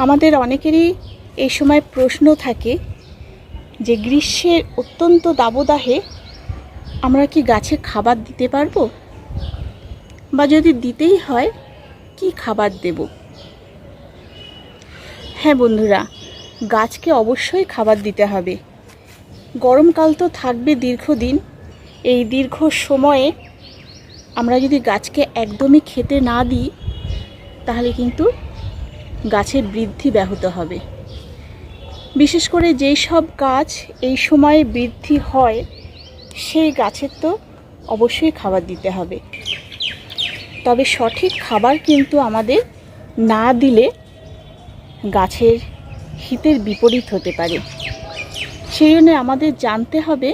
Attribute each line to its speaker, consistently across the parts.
Speaker 1: আমাদের অনেকেরই এই সময় প্রশ্ন থাকে যে গ্রীষ্মের অত্যন্ত দাবদাহে আমরা কি গাছে খাবার দিতে পারব? বা যদি দিতেই হয়, কি খাবার দেব? হ্যাঁ বন্ধুরা, গাছকে অবশ্যই খাবার দিতে হবে। গরমকাল তো থাকবে দীর্ঘদিন। এই দীর্ঘ সময়ে আমরা যদি গাছকে একদমই খেতে না দিই, তাহলে কিন্তু গাছের বৃদ্ধি ব্যাহত হবে। বিশেষ করে যেই সব গাছ এই সময়ে বৃদ্ধি হয়, সেই গাছের তো অবশ্যই খাবার দিতে হবে। তবে সঠিক খাবার কিন্তু আমাদের না দিলে গাছের হিতের বিপরীত হতে পারে। সেই জন্য আমাদের জানতে হবে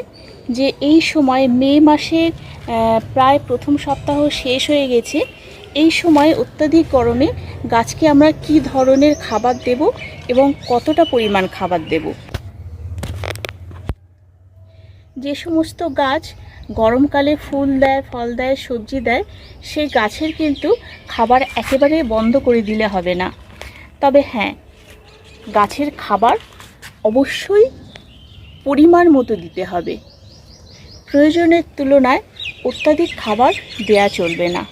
Speaker 1: যে এই সময় মে মাসের প্রায় প্রথম সপ্তাহ শেষ হয়ে গেছে। এই সময় অত্যাধিক গরমে গাছকে আমরা কি ধরনের খাবার দেব এবং কতটা পরিমাণ খাবার দেব? যে সমস্ত গাছ গরমকালে ফুল দেয়, ফল দেয়, সবজি দেয়, সেই গাছের কিন্তু খাবার একেবারে বন্ধ করে দিলে হবে না। তবে হ্যাঁ গাছের খাবার অবশ্যই পরিমাণ মতো দিতে হবে। প্রয়োজনের তুলনায় অত্যাধিক খাবার দেয়া চলবে না।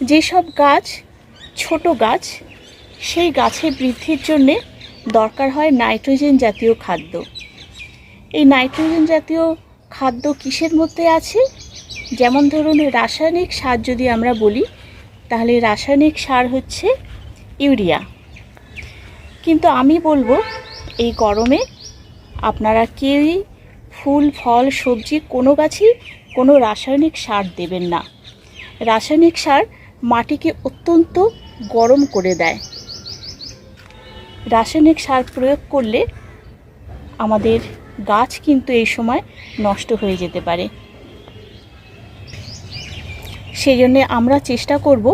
Speaker 1: যেসব গাছ, ছোট গাছ, সেই গাছের বৃদ্ধির জন্যে দরকার হয় নাইট্রোজেন জাতীয় খাদ্য। এই নাইট্রোজেন জাতীয় খাদ্য কিসের মধ্যে আছে? যেমন ধরুন, রাসায়নিক সার যদি আমরা বলি, তাহলে রাসায়নিক সার হচ্ছে ইউরিয়া। কিন্তু আমি বলব, এই গরমে আপনারা কেউই ফুল, ফল, সবজি কোনো গাছই কোনো রাসায়নিক সার দেবেন না। রাসায়নিক সার মাটিকে অত্যন্ত গরম করে দেয়। রাসায়নিক সার প্রয়োগ করলে আমাদের গাছ কিন্তু এই সময় নষ্ট হয়ে যেতে পারে। সেই জন্যে আমরা চেষ্টা করব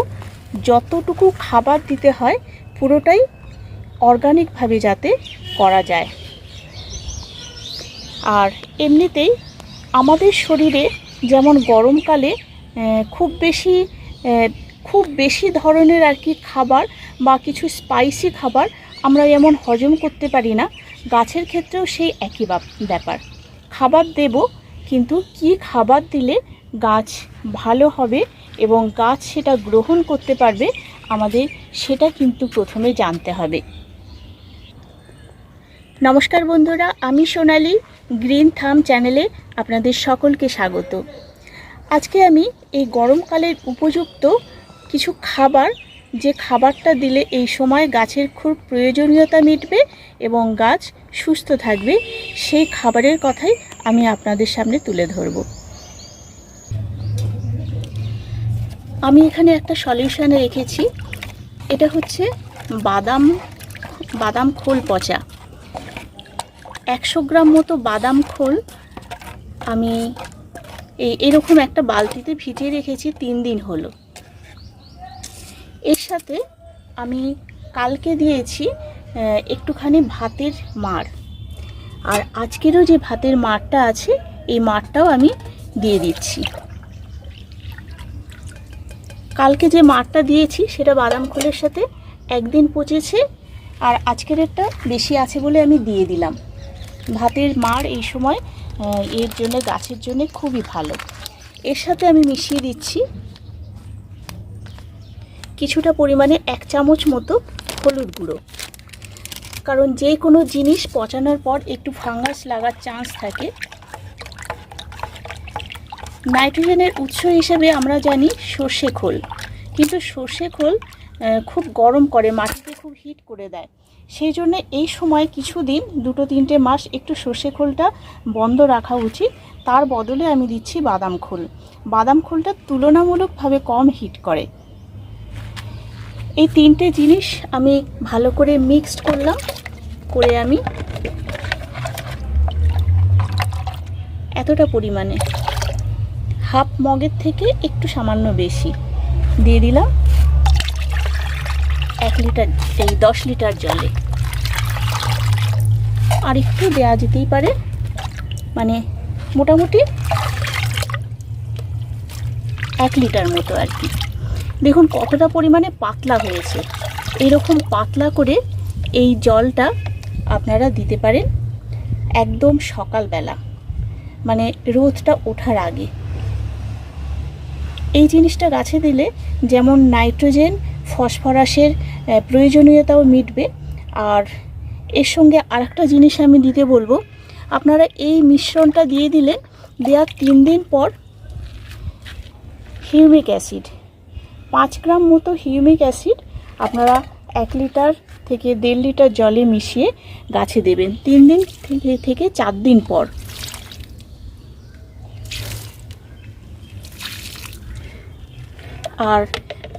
Speaker 1: যতটুকু খাবার দিতে হয় পুরোটাই অর্গানিকভাবে যাতে করা যায়। আর এমনিতেই আমাদের শরীরে যেমন গরমকালে খুব বেশি খুব বেশি ধরনের আর কি খাবার বা কিছু স্পাইসি খাবার আমরা যেমন হজম করতে পারি না। গাছের ক্ষেত্রেও সেই একই ব্যাপার। খাবার দেব, কিন্তু কি খাবার দিলে গাছ ভালো হবে এবং গাছ সেটা গ্রহণ করতে পারবে, আমাদের সেটা কিন্তু প্রথমে জানতে হবে। নমস্কার বন্ধুরা, আমি সোনালি, গ্রিন থাম চ্যানেলে আপনাদের সকলকে স্বাগত। আজকে আমি এই গরমকালের উপযুক্ত কিছু খাবার, যে খাবারটা দিলে এই সময় গাছের খুব প্রয়োজনীয়তা মিটবে এবং গাছ সুস্থ থাকবে, সেই খাবারের কথাই আমি আপনাদের সামনে তুলে ধরব। আমি এখানে একটা সলিউশনে রেখেছি। এটা হচ্ছে বাদাম বাদাম খোল পচা। একশো গ্রাম মতো বাদাম খোল আমি এই, এরকম একটা বালতিতে ভিজিয়ে রেখেছি তিন দিন হলো। এর সাথে আমি কালকে দিয়েছি একটুখানি ভাতের মার আর আজকেরও যে ভাতের মারটা আছে, এই মারটাও আমি দিয়ে দিচ্ছি। কালকে যে মারটা দিয়েছি, সেটা বাদাম খোলের সাথে একদিন পচেছে, আর আজকের একটা বেশি আছে বলে আমি দিয়ে দিলাম। ভাতের মার এই সময় এর জন্য, গাছের জন্য খুবই ভালো। এর সাথে আমি মিশিয়ে দিচ্ছি কিছুটা পরিমাণে এক চামচ মতো হলুদ গুঁড়ো। কারণ যে কোনো জিনিস পচানোর পর একটু ফাঙ্গাস লাগার চান্স থাকে। নাইট্রোজেনের উৎস হিসেবে আমরা জানি সর্ষে খোল। কিন্তু সর্ষে খোল খুব গরম করে, মাটিতে খুব হিট করে দেয়। সেই জন্য এই সময় কিছুদিন, দুটো তিনটে মাস একটু সর্ষে খোলটা বন্ধ রাখা উচিত। তার বদলে আমি দিচ্ছি বাদাম খোল। বাদাম খোলটা তুলনামূলকভাবে কম হিট করে। এই তিনটে জিনিস আমি ভালো করে মিক্সড করলাম, করে আমি এতটা পরিমাণে। হাফ মগের থেকে একটু সামান্য বেশি। দিয়ে দিলাম এক লিটার, এই দশ লিটার জলে। আর একটু দেওয়া যেতেই পারে মানে মোটামুটি এক লিটার মতো আর কি। দেখুন কতটা পরিমাণে পাতলা হয়েছে। এরকম পাতলা করে এই জলটা আপনারা দিতে পারেন একদম সকালবেলা মানে রোদটা ওঠার আগে। এই জিনিসটা গাছে দিলে যেমন নাইট্রোজেন, ফসফরাসের প্রয়োজনীয়তাও মিটবে। আর এর সঙ্গে আরেকটা জিনিস আমি দিতে বলব, আপনারা এই মিশ্রণটা দিয়ে দিলেন দেওয়ার তিন দিন পর হিউমিক অ্যাসিড পাঁচ গ্রাম মতো হিউমিক অ্যাসিড আপনারা এক লিটার থেকে দেড় লিটার জলে মিশিয়ে গাছে দেবেন। তিন দিন থেকে চার দিন পর। আর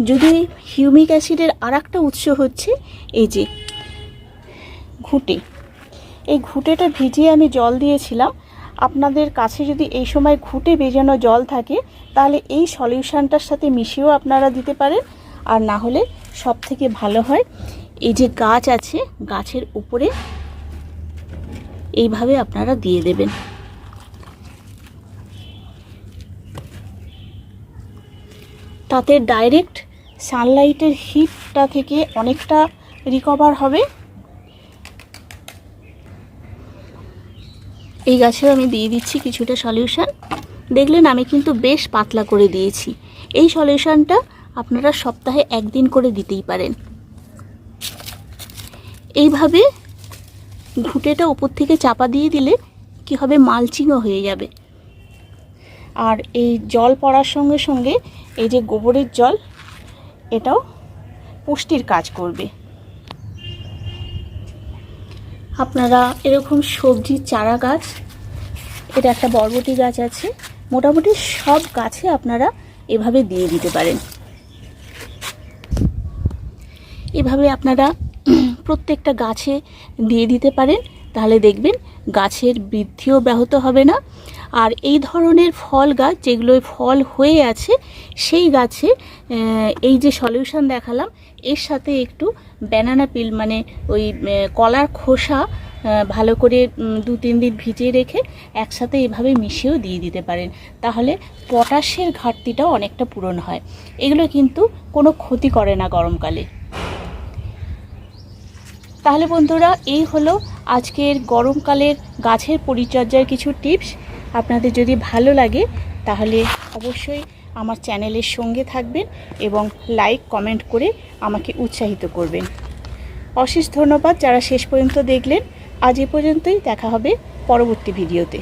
Speaker 1: যদি হিউমিক অ্যাসিডের আর একটা উৎস হচ্ছে এই যে ঘুঁটে। এই ঘুঁটেটা ভিজিয়ে আমি জল দিয়েছিলাম। আপনাদের কাছে যদি এই সময় ঘুঁটে বেজানো জল থাকে, তাহলে এই সলিউশানটার সাথে মিশিয়েও আপনারা দিতে পারেন। আর না হলে সব থেকে ভালো হয়, এই যে গাছ আছে, গাছের উপরে এইভাবে আপনারা দিয়ে দেবেন। তাতে ডাইরেক্ট সানলাইটের হিটটা থেকে অনেকটা রিকভার হবে। এই গাছেও আমি দিয়ে দিচ্ছি কিছুটা সলিউশন। দেখলেন আমি কিন্তু বেশ পাতলা করে দিয়েছি। এই সলিউশনটা আপনারা সপ্তাহে একদিন করে দিতেই পারেন। এইভাবে ঘুঁটেটা উপর থেকে চাপা দিয়ে দিলে কি হবে? মালচিংও হয়ে যাবে। আর এই জল পড়ার সঙ্গে সঙ্গে এই যে গোবরের জল, এটাও পুষ্টির কাজ করবে। আপনারা এরকম সবজি, চারা গাছ, এটা একটা বরবটি গাছ আছে, মোটামুটি সব গাছে আপনারা এভাবে দিয়ে দিতে পারেন। এভাবে আপনারা প্রত্যেকটা গাছে দিয়ে দিতে পারেন, তাহলে দেখবেন গাছের বৃদ্ধিও ব্যাহত হবে না। আর এই ধরনের ফল গাছ যেগুলো ফল হয়ে আছে, সেই গাছে এই যে সলিউশন দেখালাম, এর সাথে একটু ব্যানানা পিল মানে ওই কলার খোসা ভালো করে দু তিন দিন ভিজিয়ে রেখে একসাথে এভাবে মিশিয়েও দিয়ে দিতে পারেন। তাহলে পটাশের ঘাটতিটাও অনেকটা পূরণ হয়। এগুলো কিন্তু কোনো ক্ষতি করে না গরমকালে। তাহলে বন্ধুরা, এই হলো আজকের গরমকালের গাছের পরিচর্যার কিছু টিপস। আপনাদের যদি ভালো লাগে, তাহলে অবশ্যই আমার চ্যানেলের সঙ্গে থাকবেন এবং লাইক, কমেন্ট করে আমাকে উৎসাহিত করবেন। অশেষ ধন্যবাদ যারা শেষ পর্যন্ত দেখলেন। আজ এ পর্যন্তই, দেখা হবে পরবর্তী ভিডিওতে।